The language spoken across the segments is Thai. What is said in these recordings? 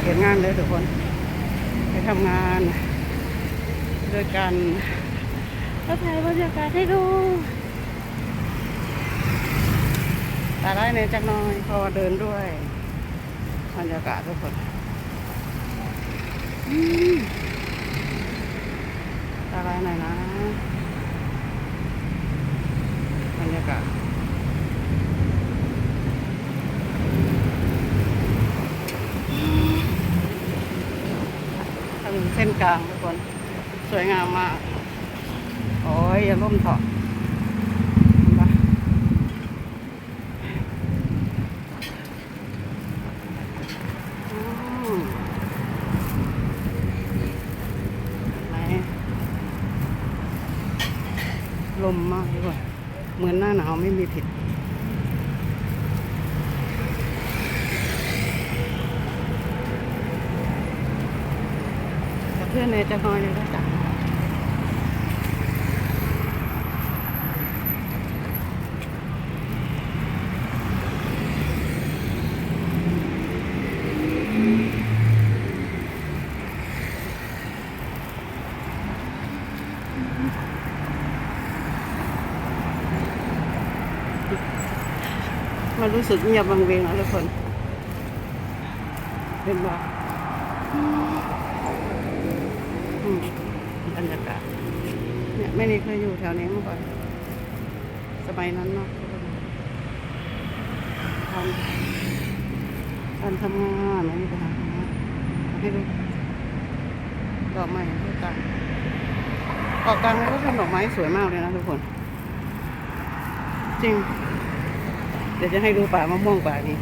เขียนงานเลยทุกคน ไปทำงานด้วยกันก็ถ่ายบรรยากาศให้ดูตาได้ในจักน้อยพอเดินด้วยบรรยากาศทุกคนตาได้หน่อยนะบรรยากาศ ถนนเส้น กลางทุกคน สวยงามมาก โอ้ยอย่าล่มเถาะเห็นปะอืมไหนลมมากทุกคนเหมือนหน้าหนาวไม่มีผิด กับเพื่อนในจะน้อยเลยก็จับมันรู้สึกเงียบวังเวงแล้วทุกคนเป็นว่า อืมบรรยากาศ เนี่ยแม่นี่เคยอยู่แถวนี้เมื่อก่อน สมัยนั้นเนาะทำการทำงานไม่มีปัญหาให้ดูดอกไม้ที่กลางเกกลางแล้วก็ทำดอกไม้สวยมากเลยนะทุกคน จริง เดี๋ยวจะให้ดูป่ามะม่วงป่านี้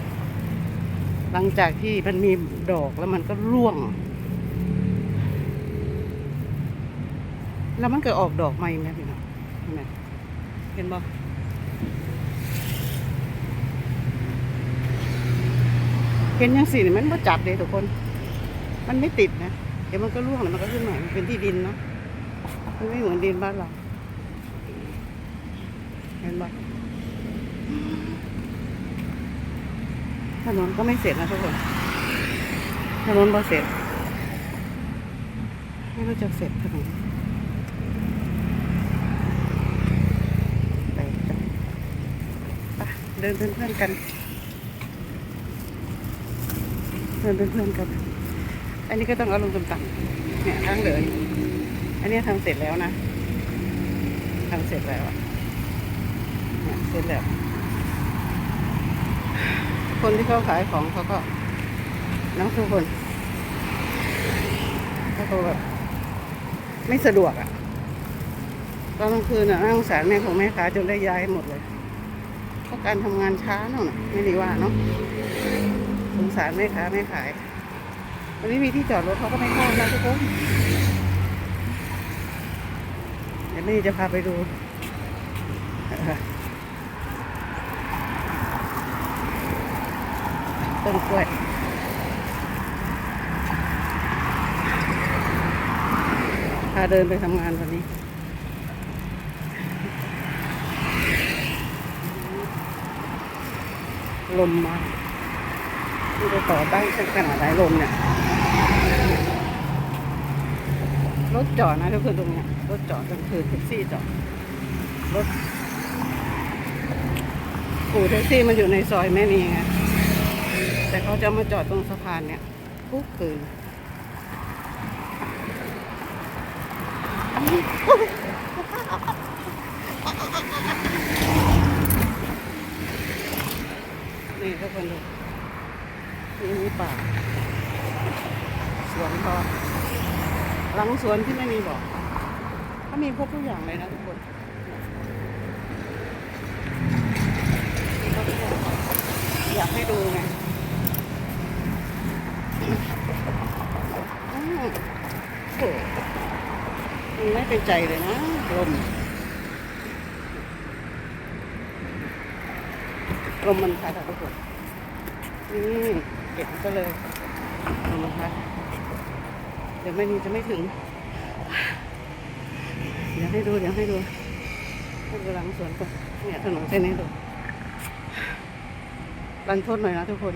หลังจากที่มันมีดอกแล้วมันก็ร่วง แล้วมันเกิดออกดอกใหม่ไหมพี่น้องเห็นไหมเห็นบ่เห็นยังสิเนี่มันบ่จัดเลยทุกคน มันไม่ติดนะ เดี๋ยวมันก็ร่วงแล้วมันก็ขึ้นใหม่มันเป็นที่ดินเนาะ มันไม่เหมือนดินบ้านเรา เห็นบ่ถนนก็ไม่เสร็จนะทุกคน ถนนบ่เสร็จ ไม่รู้จะเสร็จถนน ไปจ้ะไปเดินเป็นเพื่อนกันเดินเป็นเพื่อนกัน อันนี้ก็ต้องเอาลงต่ำๆเนี่ยทางเดินอันนี้ทำเสร็จแล้วนะทำเสร็จแล้วเนี่ยเสร็จแล้ว คนที่เขาขายของเขาก็น้องทุกคนเขาก็แบบไม่สะดวกอะตอนกลางคืนน่ะน่าสงสารแม่ของแม่ค้าจนได้ย้ายหมดเลย เพราะการทำงานช้าเนาะไม่ดีว่าเนาะสงสารแม่ค้าแม่ขาย วันนี้มีที่จอดรถเขาก็ไม่เข้านะทุกคนเดี๋ยวแม่จะพาไปดูเอ่อต้นกล้วยพาเดินไปทำงานวันนี้ ลมมาที่จะต่อได้สักขนาดไหนลมเนี่ย รถจอดนะทุกคนตรงเนี้ย รถจอดกลางคืนแท็กซี่จอด รถอู่แท็กซี่มันอยู่ในซอยแม่นีไง แต่เขาจะมาจอดตรงสะพานเนี่ยทุกคืน นี่ ทุกคนดูนี่มีป่า สวนก็หลังสวนที่ไม่มีบอกเขามีครบทุกอย่างเลยนะทุกคนมีครบทุกอย่างอยากให้ดูไงอืมโอ้มันไม่เป็นใจเลยนะลมลมมันพัดทุกคน นี่เก็บก็เลยเอามาพักเดี๋ยวไม่นี้จะไม่ถึง เดี๋ยวให้ดู เดี๋ยวให้ดูให้ดูหลังสวนก่อนเนี่ยถนนเส้นนี้ดูรันโทดหน่อยนะทุกคน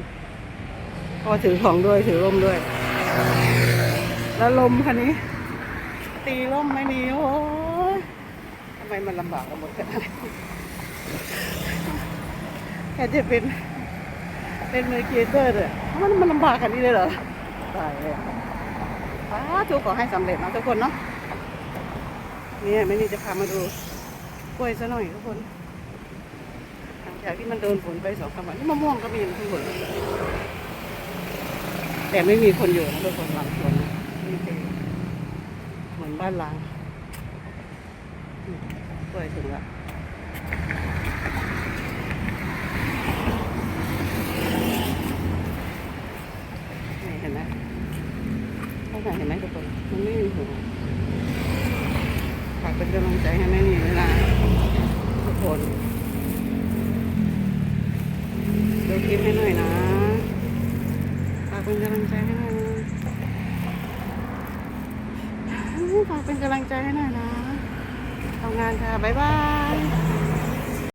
พอถือของด้วยถือร่มด้วย แล้วลมคันนี้ ตีร่มไม่หนีโอ้ยทำไมมันลำบากกันหมดขนาดนี้แค่จะเป็น เป็นมือครีเอเตอร์เลยมันมันลำบากขนาดนี้เลยเหรอตายเลยป้าทุกขอให้สำเร็จนะทุกคนเนาะเนี่ยไม่นี่จะพามาดูกล้วยซะหน่อยทุกคนหลังจากที่มันโดนฝนไปสองสามวันนี่มะม่วงก็มีนะทุกคนแต่ไม่มีคนอยู่นะทุกคนหลังสวนนะนี่เป็นเหมือนบ้านล้างอืมกล้วยถึงละนี่เห็นไหม ข้างในเห็นไหมทุกคนมันไม่มีหัวฝากเป็นกำลังใจให้แม่นี่ด้วยนะทุกคนดูคลิปให้หน่อยนะฝากเป็นกำลังใจให้หน่อยนะฝากเป็นกำลังใจให้หน่อยนะทำงานค่ะ บ๊ายบาย